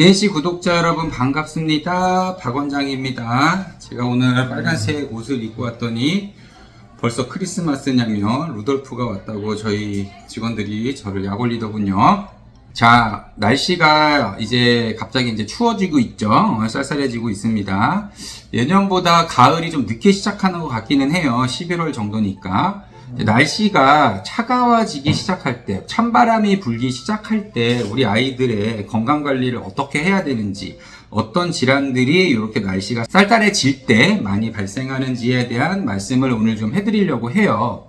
DNC 구독자 여러분 반갑습니다. 박 원장입니다. 제가 오늘 빨간색 옷을 입고 왔더니 벌써 크리스마스냐며 루돌프가 왔다고 저희 직원들이 저를 약 올리더군요. 자, 날씨가 이제 갑자기 이제 추워지고 있죠. 어, 쌀쌀해지고 있습니다. 예년보다 가을이 좀 늦게 시작하는 것 같기는 해요. 11월 정도니까. 날씨가 차가워지기 시작할 때, 찬바람이 불기 시작할 때, 우리 아이들의 건강 관리를 어떻게 해야 되는지, 어떤 질환들이 이렇게 날씨가 쌀쌀해질 때 많이 발생하는지에 대한 말씀을 오늘 좀 해드리려고 해요.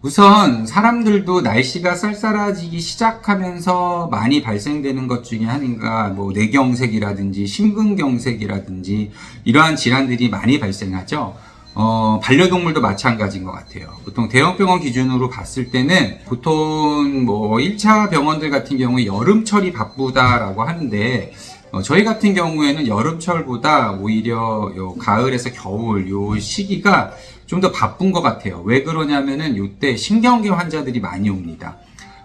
우선 사람들도 날씨가 쌀쌀해지기 시작하면서 많이 발생되는 것 중에 하나가 뭐 뇌경색이라든지 심근경색이라든지 이러한 질환들이 많이 발생하죠. 어, 반려동물도 마찬가지인 것 같아요. 보통 대형병원 기준으로 봤을 때는 보통 뭐 1차 병원들 같은 경우에 여름철이 바쁘다라고 하는데 어, 저희 같은 경우에는 여름철보다 오히려 요 가을에서 겨울 요 시기가 좀 더 바쁜 것 같아요. 왜 그러냐면은 요때 신경계 환자들이 많이 옵니다.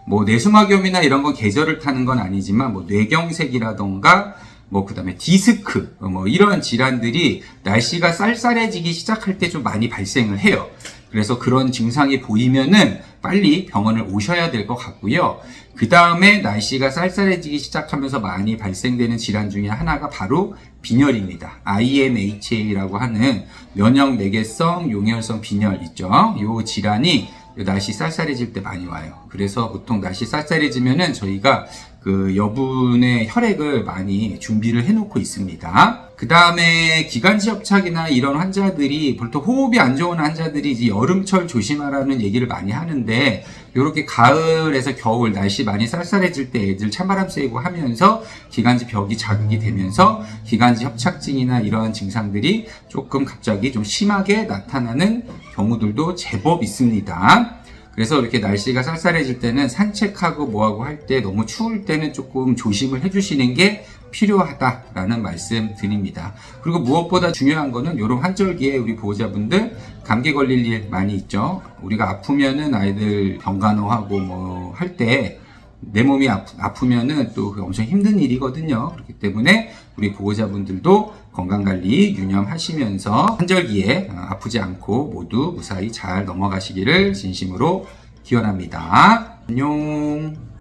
뭐 뇌수막염이나 이런 건 계절을 타는 건 아니지만 뭐 뇌경색이라던가 뭐 그다음에 디스크 어, 뭐 이런 질환들이 날씨가 쌀쌀해지기 시작할 때 좀 많이 발생을 해요. 그래서 그런 증상이 보이면은 빨리 병원을 오셔야 될 것 같고요. 그 다음에 날씨가 쌀쌀해지기 시작하면서 많이 발생되는 질환 중에 하나가 바로 빈혈입니다. IMHA라고 하는 면역 매개성 용혈성 빈혈 있죠. 요 질환이 요 날씨 쌀쌀해질 때 많이 와요. 그래서 보통 날씨 쌀쌀해지면은 저희가 그 여분의 혈액을 많이 준비를 해놓고 있습니다. 그 다음에 기관지 협착이나 이런 환자들이 보통 호흡이 안 좋은 환자들이 이제 여름철 조심하라는 얘기를 많이 하는데 이렇게 가을에서 겨울 날씨 많이 쌀쌀해질 때 애들 찬바람 쐬고 하면서 기관지 벽이 자극이 되면서 기관지 협착증이나 이러한 증상들이 조금 갑자기 좀 심하게 나타나는 경우들도 제법 있습니다. 그래서 이렇게 날씨가 쌀쌀해질 때는 산책하고 뭐하고 할 때 너무 추울 때는 조금 조심을 해주시는 게 필요하다라는 말씀 드립니다. 그리고 무엇보다 중요한 거는 이런 환절기에 우리 보호자분들 감기 걸릴 일 많이 있죠. 우리가 아프면은 아이들 병간호하고 뭐 할 때 내 몸이 아프, 면은또 엄청 힘든 일이거든요. 그렇기 때문에 우리 보호자분들도 건강관리 유념하시면서 환절기에 어, 아프지 않고 모두 무사히 잘 넘어가시기를 진심으로 기원합니다. 안녕.